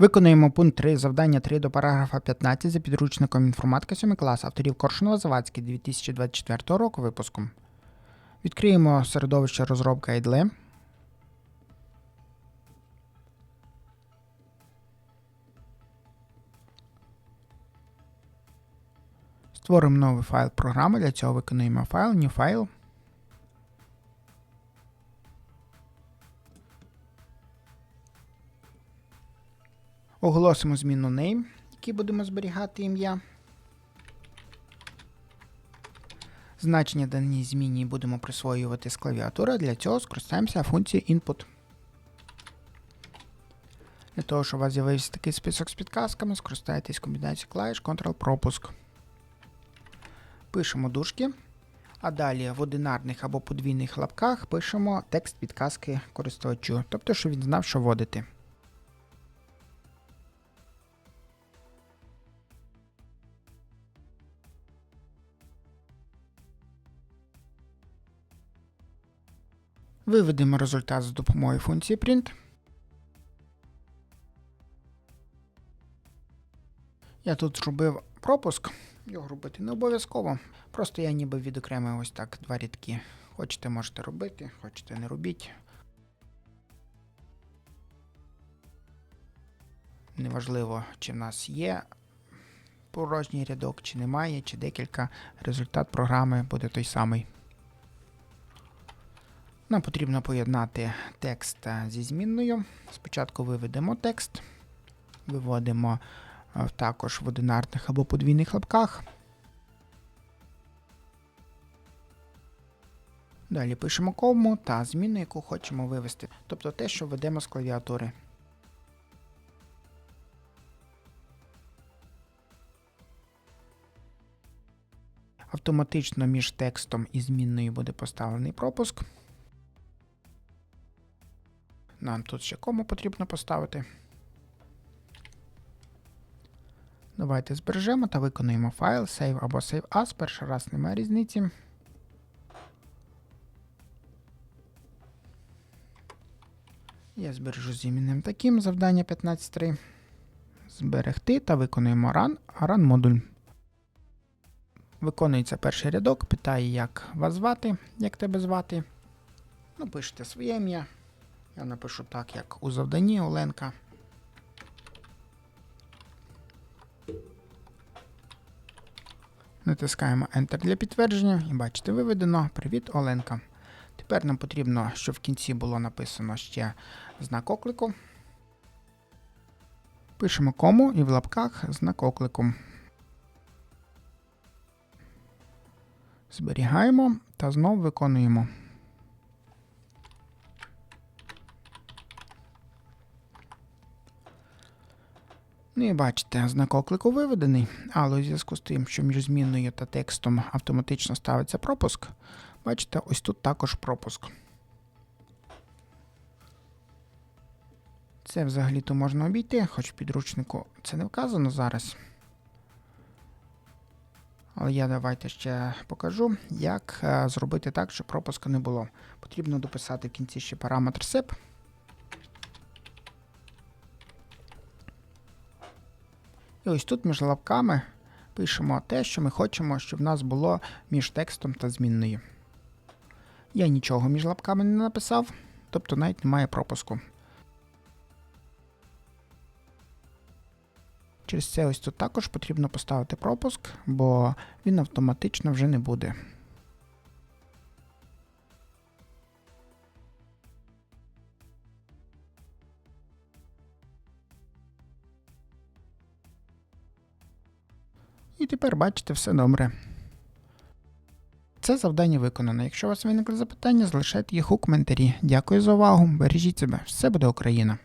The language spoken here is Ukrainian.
Виконуємо пункт 3 завдання 3 до параграфа 15 за підручником інформатика 7 клас авторів Коршунова Завадський 2024 року випуску. Відкриємо середовище розробка IDLE. Створимо новий файл програми. Для цього виконуємо файл, new file. Оголосимо зміну name, який будемо зберігати ім'я. Значення даній зміні будемо присвоювати з клавіатури. Для цього скористаємося функцією input. Для того, щоб у вас з'явився такий список з підказками, скористайтесь комбінацією клавіш Ctrl-пропуск. Пишемо дужки, а далі в одинарних або подвійних лапках пишемо текст підказки користувачу, тобто, щоб він знав, що вводити. Виведемо результат з допомогою функції print. Я тут зробив пропуск, його робити не обов'язково. Просто я ніби відокремив ось так два рядки. Хочете, можете робити, хочете не робіть. Неважливо, чи в нас є порожній рядок, чи немає, чи декілька. Результат програми буде той самий. Нам потрібно поєднати текст е, зі змінною. Спочатку виведемо текст, виводимо е, також в одинарних або подвійних лапках. Далі пишемо кому та зміну, яку хочемо вивести, тобто те, що ведемо з клавіатури. Автоматично між текстом і змінною буде поставлений пропуск. Нам тут ще кому потрібно поставити. Давайте збережемо та виконуємо файл save або save as. Перший раз немає різниці. Я збережу з іменем таким завдання 15.3. Зберегти та виконуємо run, run модуль. Виконується перший рядок, питає, як вас звати, як тебе звати. Ну, пишете своє ім'я. Я напишу так, як у завданні Оленка. Натискаємо Enter для підтвердження і бачите, виведено Привіт, Оленка. Тепер нам потрібно, щоб в кінці було написано ще знак оклику. Пишемо кому і в лапках знак оклику. Зберігаємо та знову виконуємо. Ну і бачите, знак оклику виведений, але у зв'язку з тим, що між змінною та текстом автоматично ставиться пропуск, бачите, ось тут також пропуск. Це взагалі-то можна обійти, хоч підручнику це не вказано зараз. Але я давайте ще покажу, як е, зробити так, щоб пропуска не було. Потрібно дописати в кінці ще параметр SEP. Ось тут між лапками пишемо те, що ми хочемо, щоб в нас було між текстом та змінною. Я нічого між лапками не написав, тобто навіть немає пропуску. Через це ось тут також потрібно поставити пропуск, бо він автоматично вже не буде. І тепер бачите все добре. Це завдання виконано. Якщо у вас виникли запитання, залишайте їх у коментарі. Дякую за увагу. Бережіть себе. Все буде Україна!